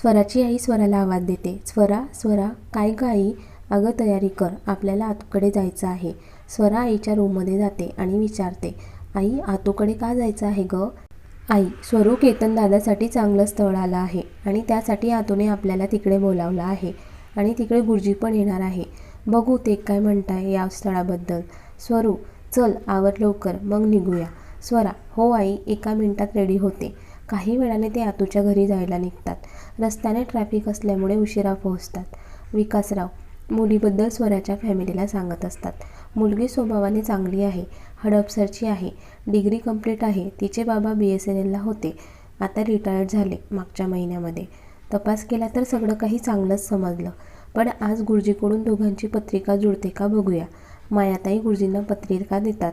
स्वराची आई स्वराला आवाज देते स्वरा स्वरा काय ग आई? अगं तयारी कर आपल्याला आतूकडे जायचं आहे. स्वरा आईच्या रूममध्ये जाते आणि विचारते आई आतूकडे का जायचं आहे ग? आई स्वरू केतन दादासाठी चांगलं स्थळ आलं आहे आणि त्यासाठी आतूने आपल्याला तिकडे बोलावलं आहे आणि तिकडे गुरुजी पण येणार आहे. बघू ते काय म्हणताय या स्थळाबद्दल. स्वरू चल आवर लवकर मग निघूया. स्वरा हो आई एका मिनिटात रेडी होते. काही वेळाने ते आतूच्या घरी जायला निघतात. रस्त्याने ट्रॅफिक असल्यामुळे उशिरा पोहोचतात. विकासराव मुलीबद्दल स्वराच्या फॅमिलीला सांगत असतात. मुलगी स्वभावाने चांगली आहे हडपसरची आहे डिग्री कंप्लीट आहे तिचे बाबा बी एस एन एलला होते आता रिटायर्ड झाले मागच्या महिन्यामध्ये. तपास केला तर सगळं काही चांगलंच समजलं. पण आज गुरुजीकडून दोघांची पत्रिका जुळते का बघूया. मायाताई गुरुजींना पत्रिका देतात.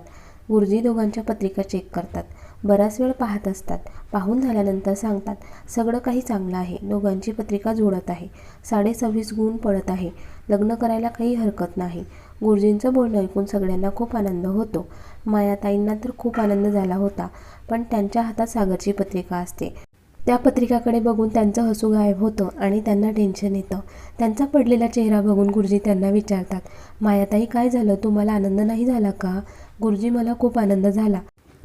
गुरुजी दोघांच्या पत्रिका चेक करतात. बराच वेळ पाहत असतात. पाहून झाल्यानंतर सांगतात सगळं काही चांगलं आहे. दोघांची पत्रिका जुळत आहे. साडेसव्वीस गुण पडत आहे. लग्न करायला काही हरकत नाही. गुरुजींचं बोलणं ऐकून सगळ्यांना खूप आनंद होतो. मायाताईंना तर खूप आनंद झाला होता पण त्यांच्या हातात सागरची पत्रिका असते. त्या पत्रिकाकडे बघून त्यांचं हसू गायब होतं आणि त्यांना टेन्शन येतं. त्यांचा पडलेला चेहरा बघून गुरुजी त्यांना विचारतात मायाताई काय झालं? तुम्हाला आनंद नाही झाला का? गुरुजी मला खूप आनंद झाला.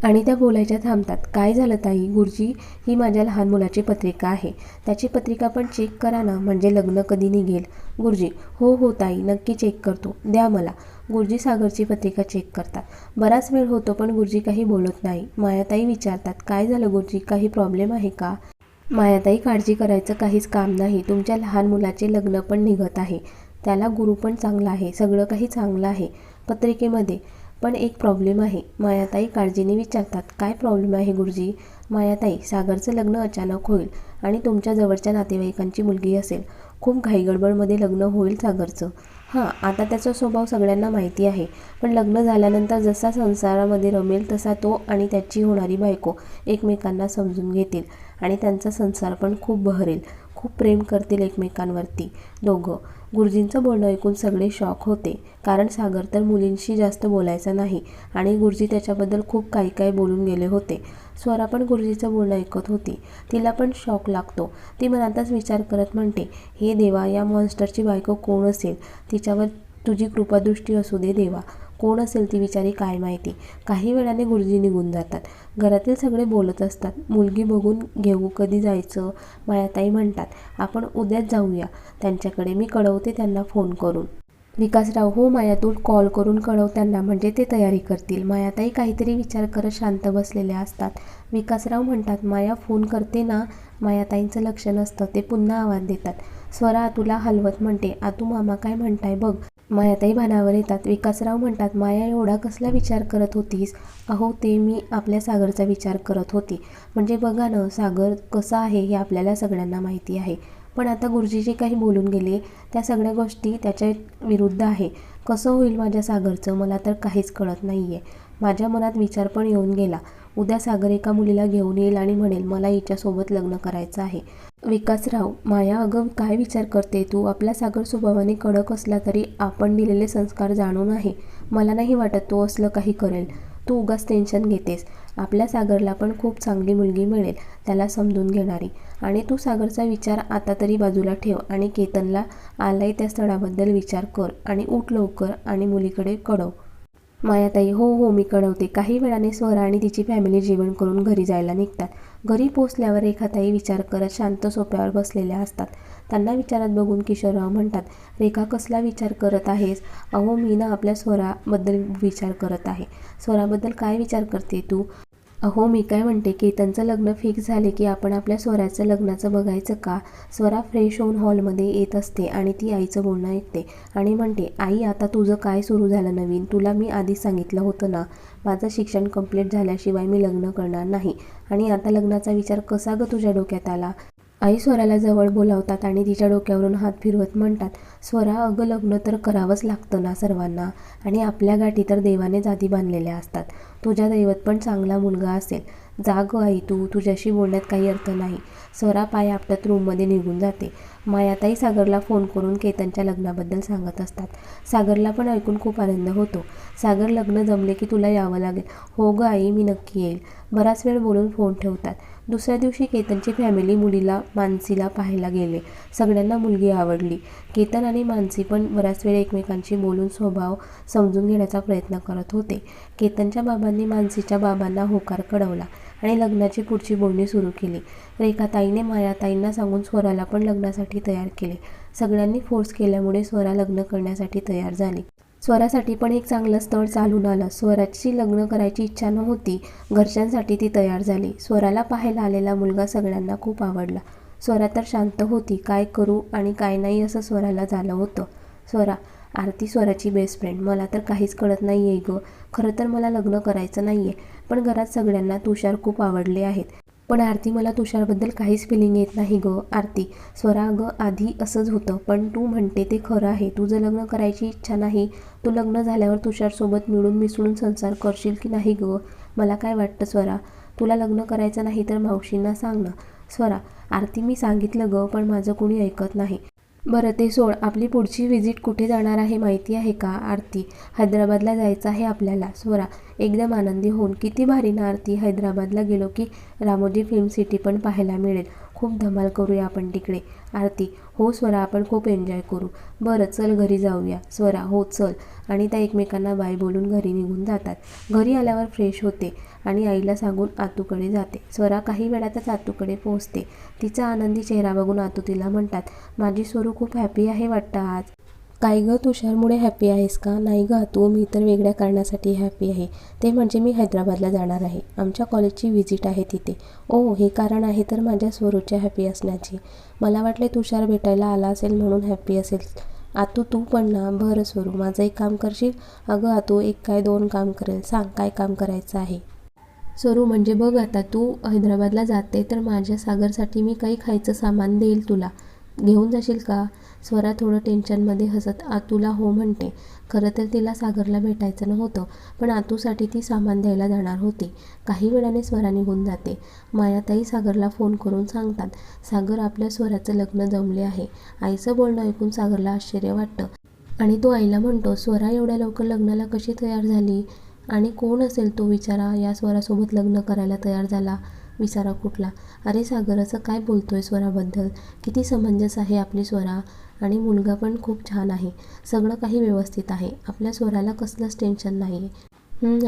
आणि त्या बोलायच्या थांबतात. काय झालं ताई? गुरुजी ही माझ्या लहान मुलाची पत्रिका आहे. त्याची पत्रिका पण चेक करा ना म्हणजे लग्न कधी निघेल. गुरुजी हो हो ताई नक्की चेक करतो. द्या मला. गुरुजी सागरची पत्रिका चेक करतात. बराच वेळ होतो पण गुरुजी काही बोलत नाही. मायाताई विचारतात काय झालं गुरुजी? काही प्रॉब्लेम आहे का? मायाताई काळजी करायचं काहीच काम नाही. तुमच्या लहान मुलाचे लग्न पण निघत आहे. त्याला गुरु पण चांगला आहे. सगळं काही चांगलं आहे. पत्रिकेमध्ये पण एक प्रॉब्लेम आहे. मायाताई काळजीने विचारतात काय प्रॉब्लेम आहे गुरुजी? मायाताई सागरचं लग्न अचानक होईल आणि तुमच्या जवळच्या नातेवाईकांची मुलगी असेल. खूप घाईगडबडमध्ये लग्न होईल सागरचं. हां आता त्याचा स्वभाव सगळ्यांना माहिती आहे. पण लग्न झाल्यानंतर जसा संसारामध्ये रमेल तसा तो आणि त्याची होणारी बायको एकमेकांना समजून घेतील आणि त्यांचा संसार पण खूप बहरेल. खूप प्रेम करतील एकमेकांवरती. दोघं. गुरुजींचं बोलणं ऐकून सगळे शॉक होते. कारण सागर तर मुलींशी जास्त बोलायचा नाही आणि गुरुजी त्याच्याबद्दल खूप काही काही बोलून गेले होते. स्वरा पण गुरुजीचं बोलणं ऐकत होती. तिला पण शॉक लागतो. ती मनातच विचार करत म्हणते हे देवा या मॉन्स्टरची बायको कोण असेल? तिच्यावर तुझी कृपादृष्टी असू दे देवा. कोण असेल ती विचारी काय माहिती? काही वेळाने गुरुजी निघून जातात. घरातील सगळे बोलत असतात. मुलगी बघून घेऊ कधी जायचं? मायाताई म्हणतात आपण उद्याच जाऊया. त्यांच्याकडे मी कळवते त्यांना फोन करून. विकासराव हो माया तू कॉल करून कळव त्यांना म्हणजे ते तयारी करतील. मायाताई काहीतरी विचार करत शांत बसलेल्या असतात. विकासराव म्हणतात माया फोन करते ना? मायाताईंचं लक्ष नसतं. ते पुन्हा आवाज देतात. स्वरा आतूला हलवत म्हणते. आतू मामा काय म्हणताय बघ. मायाताई भानावर येतात. विकासराव म्हणतात माया एवढा कसला विचार करत होतीस? अहो ते मी आपल्या सागरचा विचार करत होती. म्हणजे बघा ना सागर कसा आहे हे आपल्याला सगळ्यांना माहिती आहे. पण आता गुरुजी जे काही बोलून गेले. त्या सगळ्या गोष्टी त्याच्या विरुद्ध आहे. कसं होईल माझ्या सागरचं? मला तर काहीच कळत नाही आहे माझ्या मनात विचार पण येऊन गेला. उद्या सागर एका मुलीला घेऊन येईल आणि म्हणेल मला हिच्यासोबत लग्न करायचं आहे. विकासराव माया अगं काय विचार करते तू? आपला सागर स्वभावाने कडक असला तरी आपण दिलेले संस्कार जाणून आहे. मला नाही वाटत तो असलं काही करेल. तू उगाच टेन्शन घेतेस. आपल्या सागरला पण खूप चांगली मुलगी मिळेल त्याला समजून घेणारी. आणि तू सागरचा विचार आता तरी बाजूला ठेव आणि केतनला आलाय त्या स्थळाबद्दल विचार कर आणि उठ लवकर आणि मुलीकडे कळव. मायाताई हो हो मी कळवते. काही वेळाने स्वरा आणि तिची फॅमिली जेवण करून घरी जायला निघतात. घरी पोचल्यावर रेखाताई विचार करत शांत सोप्यावर बसलेल्या असतात. त्यांना विचारात बघून किशोरराव म्हणतात रेखा कसला विचार करत आहेस? अहो मी ना आपल्या स्वराबद्दल विचार करत आहे. स्वराबद्दल काय विचार करते तू? अहो मी काय म्हणते केतनचं लग्न फिक्स झाले की आपण आपल्या स्वराचं लग्नाचं बघायचं का? स्वरा फ्रेश होऊन हॉलमध्ये येत असते आणि ती आईचं बोलणं ऐकते आणि म्हणते आई आता तुझं काय सुरू झालं नवीन? तुला मी आधीच सांगितलं होतं ना. माझं शिक्षण कंप्लीट झाल्याशिवाय मी लग्न करणार नाही. आणि आता लग्नाचा विचार कसा गं तुझ्या डोक्यात आला? आई स्वराला जवळ बोलावतात आणि तिच्या डोक्यावरून हात फिरवत म्हणतात स्वरा अगं लग्न तर करावंच लागतं ना सर्वांना. आणि आपल्या गाठी तर देवानेच आधी बांधलेल्या असतात. तुझ्या दैवत पण चांगला मुलगा असेल. जाग आई तू तुझ्याशी बोलण्यात काही अर्थ नाही. स्वरा पाय आपटत रूममध्ये निघून जाते. मायाताई सागरला फोन करून केतनच्या लग्नाबद्दल सांगत असतात. सागरला पण ऐकून खूप आनंद होतो. सागर लग्न जमले की तुला यावं लागेल. हो गं आई मी नक्की येईल. बराच वेळ बोलून फोन ठेवतात. दुसऱ्या दिवशी केतनची फॅमिली मुलीला मानसीला पाहायला गेले. सगळ्यांना मुलगी आवडली. केतन आणि मानसी पण बराच वेळ एकमेकांशी बोलून स्वभाव समजून घेण्याचा प्रयत्न करत होते. केतनच्या बाबांनी मानसीच्या बाबांना होकार कळवला आणि लग्नाची पुढची बोलणी सुरू केली. रेखाताईने मायाताईंना सांगून स्वराला पण लग्नासाठी तयार केले. सगळ्यांनी फोर्स केल्यामुळे स्वरा लग्न करण्यासाठी तयार झाली. स्वरासाठी पण एक चांगलं स्थळ चालून आलं. स्वराची लग्न करायची इच्छा नव्हती. घरच्यांसाठी ती तयार झाली. स्वराला पाहायला आलेला मुलगा सगळ्यांना खूप आवडला. स्वरा तर शांत होती. काय करू आणि काय नाही असं स्वराला झालं होतं. स्वरा आरती स्वराची बेस्ट फ्रेंड मला तर काहीच कळत नाही आहे गं. खरं तर मला लग्न करायचं नाही आहे पण घरात सगळ्यांना तुषार खूप आवडले आहेत. पण आरती मला तुषारबद्दल काहीच फिलिंग येत नाही गं आरती. स्वरा ग आधी असंच होतं पण तू म्हणते ते खरं आहे. तुझं लग्न करायची इच्छा नाही. तू लग्न झाल्यावर तुषारसोबत मिळून मिसळून संसार करशील की नाही ग? मला काय वाटतं स्वरा? तुला लग्न करायचं नाही तर मावशींना सांग ना. स्वरा आरती मी सांगितलं गं पण माझं कुणी ऐकत नाही. बरं ते सोड. आपली पुढची व्हिजिट कुठे जाणार आहे माहिती आहे का आरती? हैदराबादला जायचं आहे आपल्याला. स्वरा एकदम आनंदी होऊन किती भारी ना आरती. हैदराबादला गेलो की रामोजी फिल्म सिटी पण पाहायला मिळेल. खूप धमाल करूया आपण तिकडे. आरती हो स्वरा आपण खूप एन्जॉय करू. बरं चल घरी जाऊया. स्वरा हो चल. आणि त्या एकमेकांना बाय बोलून घरी निघून जातात. घरी आल्यावर फ्रेश होते आणि आईला सांगून आतूकडे जाते. स्वरा काही वेळातच आतूकडे पोहोचते. तिचा आनंदी चेहरा बघून आतू तिला म्हणतात माझी स्वरू खूप हॅपी आहे वाटतं आज. काय गं तुषारमुळे हॅपी आहेस का? नाही गं तू मी तर वेगळ्या कारणासाठी हॅपी आहे. ते म्हणजे मी हैदराबादला जाणार आहे. आमच्या कॉलेजची व्हिजिट आहे तिथे. ओ हे कारण आहे तर माझ्या स्वरूच्या हॅपी असण्याची. मला वाटले तुषार भेटायला आला असेल म्हणून हॅपी असेल. आतू तू पण ना. बरं स्वरू माझं एक काम करशील? अगं आतू एक काय दोन काम करेल. सांग काय काम करायचं आहे? स्वरू म्हणजे बघ आता तू हैदराबादला जाते तर माझ्या सागरसाठी मी काही खायचं सामान देईल तुला. घेऊन जाशील का? स्वरा थोडं टेन्शनमध्ये हसत आतूला हो म्हणते. खरं तर तिला सागरला भेटायचं नव्हतं पण आतूसाठी ती सामान द्यायला जाणार होती. काही वेळाने स्वरा निघून जाते. मायाताई सागरला फोन करून सांगतात सागर आपल्या स्वराचं लग्न जमले आहे. आईचं बोलणं ऐकून सागरला आश्चर्य वाटतं. आणि तो आईला म्हणतो स्वरा एवढ्या लवकर लग्नाला कशी तयार झाली? आणि कोण असेल तो विचारा या स्वरासोबत लग्न करायला तयार झाला? विचारा कुठला. अरे सागर असं काय बोलतोय स्वराबद्दल? किती समंजस आहे आपली स्वरा. आणि मुलगा पण खूप छान आहे. सगळं काही व्यवस्थित आहे. आपल्या स्वराला कसलंच टेन्शन नाही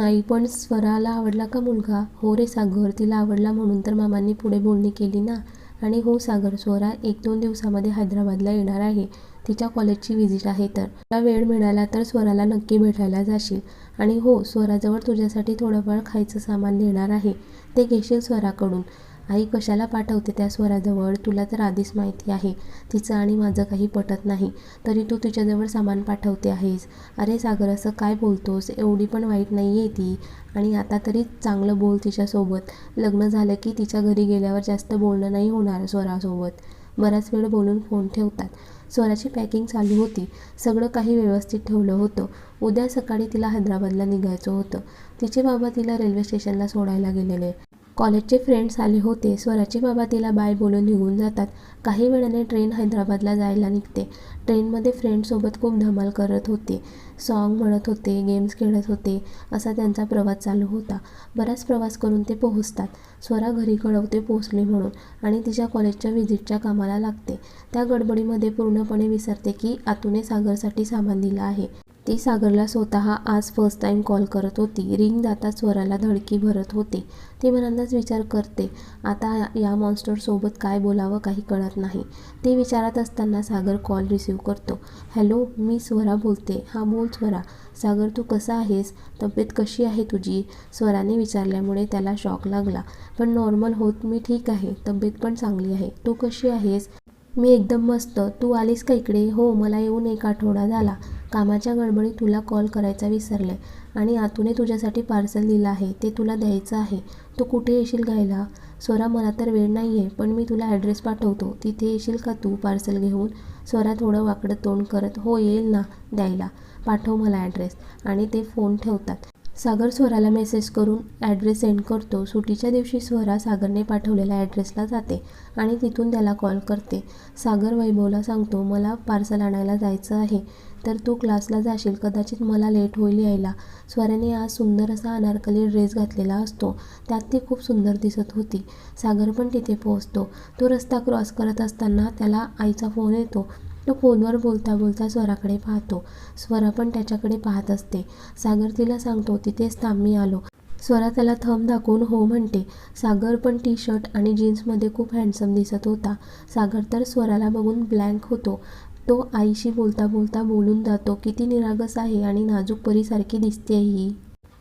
आई पण स्वराला आवडला का मुलगा? हो रे सागर तिला आवडला म्हणून तर मामांनी पुढे बोलणी केली ना. आणि हो सागर स्वरा एक दोन दिवसामध्ये हैदराबादला येणार आहे. तिच्या कॉलेजची व्हिजिट आहे तर. तुला वेळ मिळाला तर स्वराला नक्की भेटायला जाशील. आणि हो स्वराजवळ तुझ्यासाठी थोडंफार खायचं सामान नेणार आहे. ते घेशील स्वराकडून. आई कशाला पाठवते त्या स्वराजवळ? तुला तर आधीच माहिती आहे. तिचं आणि माझं काही पटत नाही. तरी तू तिच्याजवळ सामान पाठवते आहेस. अरे सागर असं काय बोलतोस? एवढी पण वाईट नाही आहे ती. आणि आता तरी चांगलं बोल तिच्यासोबत. लग्न झालं की तिच्या घरी गेल्यावर जास्त बोलणं नाही होणार स्वरासोबत. बराच वेळ बोलून फोन ठेवतात. सोन्याची पॅकिंग चालू होती. सगळं काही व्यवस्थित ठेवलं होतं. उद्या सकाळी तिला हैदराबादला निघायचं होतं. तिचे बाबा तिला रेल्वे स्टेशनला सोडायला गेलेले. कॉलेजचे फ्रेंड्स आले होते. स्वराचे बाबा तिला बाय बोलून निघून जातात. काही वेळाने ट्रेन हैदराबादला जायला निघते. ट्रेनमध्ये फ्रेंडसोबत खूप धमाल करत होते. सॉन्ग म्हणत होते गेम्स खेळत होते असा त्यांचा प्रवास चालू होता. बराच प्रवास करून ते पोहोचतात. स्वरा घरी कळवते पोहोचले म्हणून आणि तिच्या कॉलेजच्या व्हिजिटच्या कामाला लागते. त्या गडबडीमध्ये पूर्णपणे विसरते की आतूने सागरसाठी सामान दिलं आहे. ती सागरला स्वतः आज फर्स्ट टाईम कॉल करत होती. रिंग जाताच स्वराला धडकी भरत होती. ती मनांदाच विचार करते आता या मॉन्स्टरसोबत काय बोलावं काही कळत नाही. ते विचारात असताना सागर कॉल रिसीव करतो. हॅलो मी स्वरा बोलते. हां बोल स्वरा. सागर तू कसा आहेस? तब्येत कशी आहे तुझी? स्वराने विचारल्यामुळे त्याला शॉक लागला. पण नॉर्मल होत मी ठीक आहे. तब्येत पण चांगली आहे. तू कशी आहेस? मी एकदम मस्त. तू आलीस का इकडे? हो मला येऊन एक आठवडा झाला. कामाच्या गडबडीत तुला कॉल करायचा विसरले आणि आतूने तुझ्यासाठी पार्सल दिलं आहे ते तुला द्यायचं आहे. तू कुठे येशील घ्यायला स्वरा मला तर वेळ नाही आहे पण मी तुला ॲड्रेस पाठवतो. तिथे येशील का तू पार्सल घेऊन? स्वरा थोडं वाकडं तोंड करत हो येईल ना द्यायला. पाठव मला ॲड्रेस. आणि ते फोन ठेवतात. सागर स्वराला मेसेज करून ॲड्रेस सेंड करतो. सुटीच्या दिवशी स्वरा सागरने पाठवलेल्या ॲड्रेसला जाते आणि तिथून त्याला कॉल करते. सागर वैभवला सांगतो मला पार्सल आणायला जायचं आहे. तर तू क्लासला जाशील. कदाचित मला लेट होईल यायला. स्वराने आज सुंदर असा अनारकली ड्रेस घातलेला असतो. त्यात ती खूप सुंदर दिसत होती. सागर पण तिथे पोहोचतो. तो रस्ता क्रॉस करत असताना त्याला आईचा फोन येतो. तो फोनवर बोलता बोलता स्वराकडे पाहतो. स्वरा पण त्याच्याकडे पाहत असते. सागर तिला सांगतो तिथेच थांब मी आलो. स्वरा त्याला थंब दाखवून हो म्हणते. सागर पण टी शर्ट आणि जीन्समध्ये खूप हँडसम दिसत होता. सागर तर स्वराला बघून ब्लँक होतो. तो आईशी बोलता बोलता बोलून जातो किती निरागस आहे आणि नाजूक परीसारखी दिसते ही.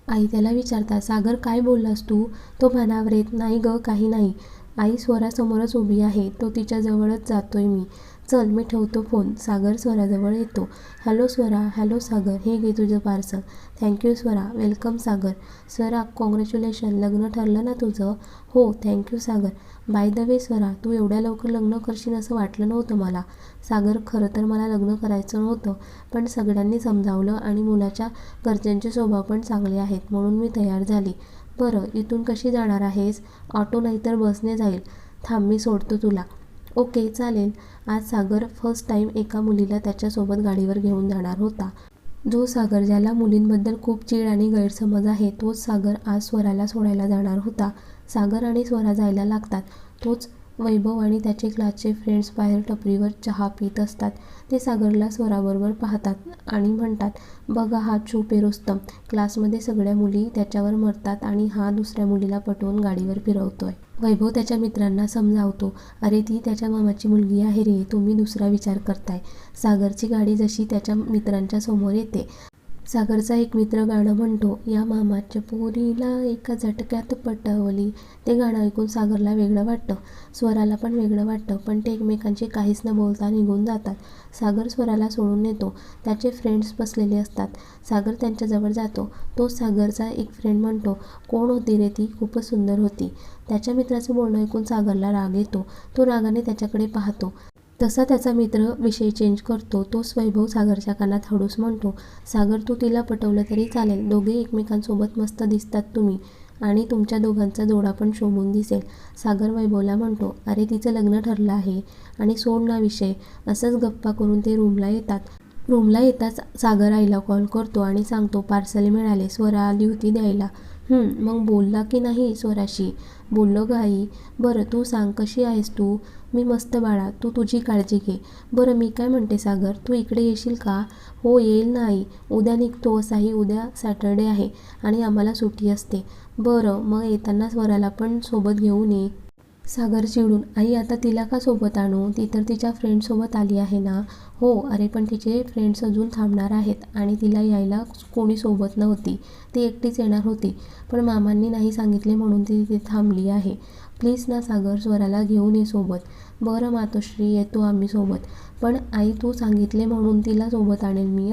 आई त्याला विचारतात सागर काय बोललास तू? तो भानावर येत नाही ग काही नाही. आई स्वरासमोरच उभी आहे. तो तिच्याजवळच जातोय मी. चल मी ठेवतो फोन. सागर स्वराजवळ येतो. हॅलो स्वरा हॅलो सागर हे घे तुझं parcel. Thank you Swara welcome Sagar. Swara congratulation लग्न ठरलं ना तुझं? हो thank you Sagar. By the way Swara तू एवढ्या लवकर लग्न करशील असं वाटलं नव्हतं मला. सागर खरं तर मला लग्न करायचं नव्हतं पण सगळ्यांनी समजावलं आणि मुलाच्या घरच्यांचे स्वभाव पण चांगले आहेत म्हणून मी तयार झाली. बरं इथून कशी जाणार आहेस? ऑटो नाहीतर बसने जाईल. थांब मी सोडतो तुला. ओके चालेल. आज सागर फर्स्ट टाईम एका मुलीला त्याच्यासोबत गाडीवर घेऊन जाणार होता. जो सागर ज्याला मुलींबद्दल खूप चीड आणि गैरसमज आहे तोच सागर आज स्वराला सोडायला जाणार होता. सागर आणि स्वरा जायला लागतात. तोच वैभव आणि त्याचे क्लासचे फ्रेंड्स बाहेर टपरीवर चहा पित असतात. ते सागरला स्वराबरोबर पाहतात आणि म्हणतात बघा हा चूप रुस्तम क्लासमध्ये सगळ्या मुली त्याच्यावर मरतात आणि हा दुसऱ्या मुलीला पटवून गाडीवर फिरवतोय. वैभव त्याच्या मित्रांना समजावतो अरे ती त्याच्या मामाची मुलगी आहे रे तुम्ही दुसरा विचार करताय. सागरची गाडी जशी त्याच्या मित्रांच्या समोर येते सागरचा एक मित्र गाणं म्हणतो या मामाच्या पोरीला एका झटक्यात पटवली. ते गाणं ऐकून सागरला वेगळं वाटतं. स्वराला पण वेगळं वाटतं पण ते एकमेकांशी काहीच न बोलता निघून जातात. सागर स्वराला सोडून नेतो. त्याचे फ्रेंड्स बसलेले असतात. सागर त्यांच्याजवळ जातो. तो सागरचा एक फ्रेंड म्हणतो कोण होती रे ती? खूपच सुंदर होती. त्याच्या मित्राचं बोलणं ऐकून सागरला राग येतो. तो रागाने त्याच्याकडे पाहतो. तसा त्याचा मित्र विषय चेंज करतो तो वैभव सागरच्या कानात हळूस म्हणतो सागर तू तिला पटवलं तरी चालेल. दोघे एकमेकांसोबत मस्त दिसतात तुम्ही आणि तुमच्या दोघांचा जोडा पण शोभून दिसेल. सागर वैभवला म्हणतो अरे तिचं लग्न ठरलं आहे आणि सोड ना विषय. असंच गप्पा करून ते रूमला येतात. रूमला येताच सागर आईला कॉल करतो आणि सांगतो पार्सल मिळाले स्वरा आली होती द्यायला. मग बोलला की नाही स्वराशी? बोललो ग आई. बरं तू सांग कशी आहेस तू? मी मस्त बाळा तू तुझी काळजी घे. बरं मी काय म्हणते सागर तू इकडे येशील का? हो येईल नाही. उद्या निघतो असाही उद्या सॅटर्डे आहे आणि आम्हाला सुट्टी असते. बरं मग येताना स्वराला पण सोबत घेऊन ये. सागर चिडून आई आता तिला का सोबत आणू? ती तर तिच्या फ्रेंडसोबत आली आहे ना? हो अरे पण तिचे फ्रेंड्स अजून थांबणार आहेत आणि तिला यायला कोणी सोबत नव्हती. ती एकटीच येणार होती. पण मामांनी नाही सांगितले म्हणून ती तिथे थांबली आहे. प्लीज ना सागर स्वराला घेऊन ये सोबत. बरं मातोश्री येतो आम्ही सोबत. पण आई तू सांगितले म्हणून तिला सोबत आणेल मी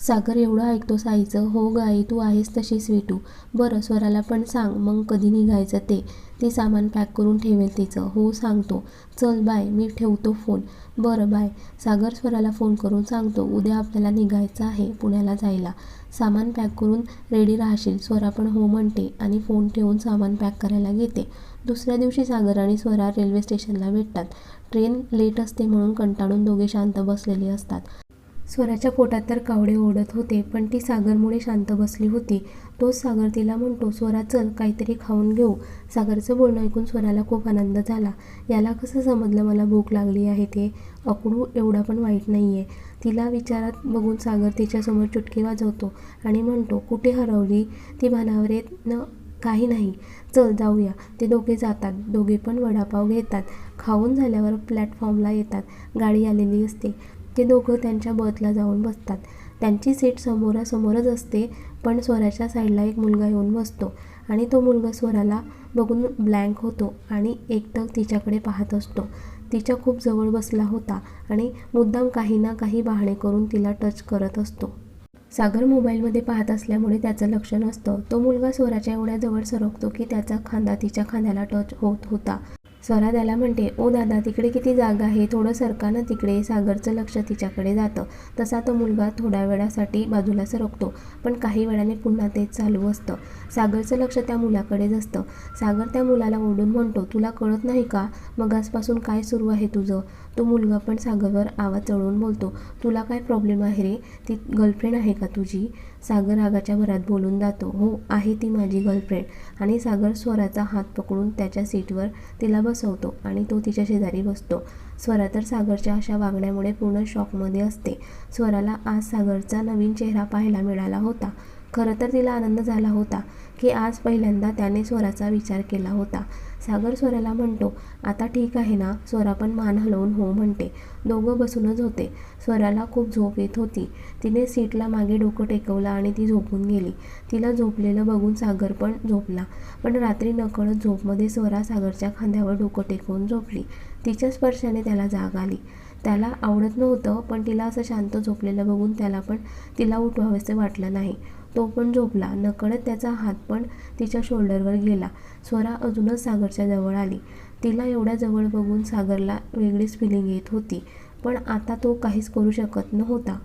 सागर एवढं ऐकतोस आईचं हो ग आई तू आहेस तशी स्वीटू बरं स्वराला पण सांग. मग कधी निघायचं ते? ती सामान पॅक करून ठेवेल तिचं. हो सांगतो. चल बाय. मी ठेवतो फोन. बरं बाय. सागर स्वराला फोन करून सांगतो उद्या आपल्याला निघायचं आहे पुण्याला जायला. सामान पॅक करून रेडी राहशील. स्वरा पण हो म्हणते आणि फोन ठेवून सामान पॅक करायला घेते. दुसऱ्या दिवशी सागर आणि स्वरा रेल्वे स्टेशनला भेटतात. ट्रेन लेट असते म्हणून कंटाळून दोघे शांत बसलेले असतात. स्वराच्या पोटात तर कावडे ओढत होते पण ती सागरमुळे शांत बसली होती. तोच सागर तिला म्हणतो स्वरा चल काहीतरी खाऊन घेऊ. सागरचं बोलणं ऐकून स्वराला खूप आनंद झाला. याला कसं समजलं मला भूक लागली आहे ते? अकडू एवढा पण वाईट नाही आहे तिला विचारात बघून सागर तिच्यासमोर चुटकी वाजवतो आणि म्हणतो कुठे हरवली? ती भानावर येत न काही नाही. चल जाऊया. ते दोघे जातात. दोघे पण वडापाव घेतात. खाऊन झाल्यावर प्लॅटफॉर्मला येतात. गाडी आलेली असते. ते दोघं त्यांच्या बर्थला जाऊन बसतात. त्यांची सीट समोरासमोरच असते पण स्वराच्या साईडला एक मुलगा येऊन बसतो आणि तो मुलगा स्वराला बघून ब्लँक होतो आणि एकटक तिच्याकडे पाहत असतो. तिच्या खूप जवळ बसला होता आणि मुद्दाम काही ना काही बहाणे करून तिला टच करत असतो. सागर मोबाईलमध्ये पाहत असल्यामुळे त्याचं लक्ष नसतं. तो मुलगा स्वराच्या एवढ्या जवळ सरकतो की त्याचा खांदा तिच्या खांद्याला टच होत होता. स्वरा त्याला म्हणते ओ दादा तिकडे किती जागा आहे? थोडं सरका ना तिकडे. सागरचं लक्ष तिच्याकडे जातं. तसा तो मुलगा थोड्या वेळासाठी बाजूला सरकतो पण काही वेळाने पुन्हा तेच चालू असतं. सागरचं लक्ष त्या मुलाकडेच असतं. सागर त्या मुलाला ओढून म्हणतो तुला कळत नाही का? मग आजपासून काय सुरू आहे तुझं? तो मुलगा पण सागरवर आवाज चढवून बोलतो तुला काय प्रॉब्लेम आहे रे? ती गर्लफ्रेंड आहे का तुझी? सागर रागाच्या भरात बोलून जातो हो आहे ती माझी गर्लफ्रेंड आणि सागर स्वराचा हात पकडून त्याच्या सीटवर तिला बसवतो आणि तो तिच्या शेजारी बसतो. स्वरा तर सागरच्या अशा वागण्यामुळे पूर्ण शॉकमध्ये असते. स्वराला आज सागरचा नवीन चेहरा पाहायला मिळाला होता. खरं तर तिला आनंद झाला होता की आज पहिल्यांदा त्याने स्वराचा विचार केला होता. सागर स्वराला म्हणतो आता ठीक आहे ना स्वरा पण मान हलवून हो म्हणते. दोघं बसूनच होते. स्वराला खूप झोप येत होती. तिने सीटला मागे डोकं टेकवलं आणि ती झोपून गेली. तिला झोपलेलं बघून सागर पण झोपला. पण रात्री नकळत झोपमध्ये स्वरा सागरच्या खांद्यावर डोकं टेकवून झोपली. तिच्या स्पर्शाने त्याला जाग आली. त्याला आवडत नव्हतं पण तिला असं शांत झोपलेलं बघून त्याला पण तिला उठवावेसे वाटलं नाही. तो पण झोपला. नकळत त्याचा हात पण तिच्या शोल्डरवर गेला. स्वरा अजूनच सागरच्या जवळ आली. तिला एवढ्या जवळ बघून सागरला वेगळीच फिलिंग येत होती. पण आता तो काहीच करू शकत नव्हता.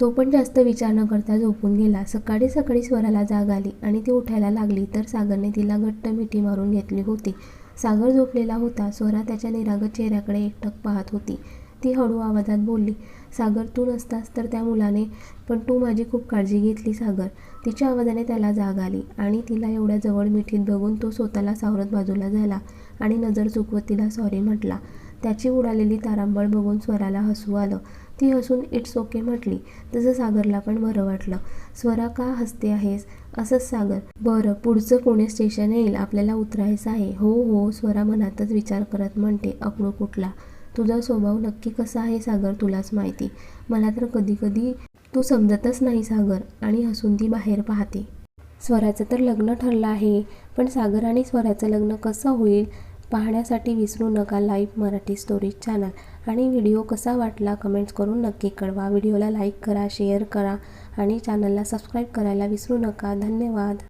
तो पण जास्त विचार न करता झोपून गेला. सकाळी सकाळी स्वराला जाग आली आणि ती उठायला लागली तर सागरने तिला घट्ट मिठी मारून घेतली होती. सागर झोपलेला होता. स्वरा त्याच्या निरागत चेहऱ्याकडे एकटक पाहत होती. ती हळू आवाजात बोलली सागर तू नसतास तर त्या मुलाने पण तू माझी खूप काळजी घेतली सागर. तिच्या आवाजाने त्याला जाग आली आणि तिला एवढ्या जवळ मिठीत बघून तो स्वतःला सावरत बाजूला झाला आणि नजर चुकवत तिला सॉरी म्हटला. त्याची उडालेली तारांबळ बघून स्वराला हसू आलं. ती हसून इट्स ओके म्हटली. तसं सागरला पण बरं वाटलं. स्वरा का हसते आहेस? असंच सागर. बरं पुढचं पुणे स्टेशन येईल? आपल्याला उतरायचं आहे. हो हो स्वरा मनातच विचार करत म्हणते अकडू कुठला? तुझा स्वभाव नक्की कसा आहे सागर तुलाच माहिती. मला तर कधीकधी तू समजतच नाही सागर आणि हसून ती बाहेर पाहते. स्वराचं तर लग्न ठरलं आहे पण सागर आणि स्वराचं लग्न कसं होईल पाहण्यासाठी विसरू नका लाईव्ह मराठी स्टोरीज चॅनल. आणि व्हिडिओ कसा वाटला कमेंट्स करून नक्की कळवा. व्हिडिओला लाईक करा शेअर करा आणि चॅनलला सबस्क्राईब करायला विसरू नका. धन्यवाद.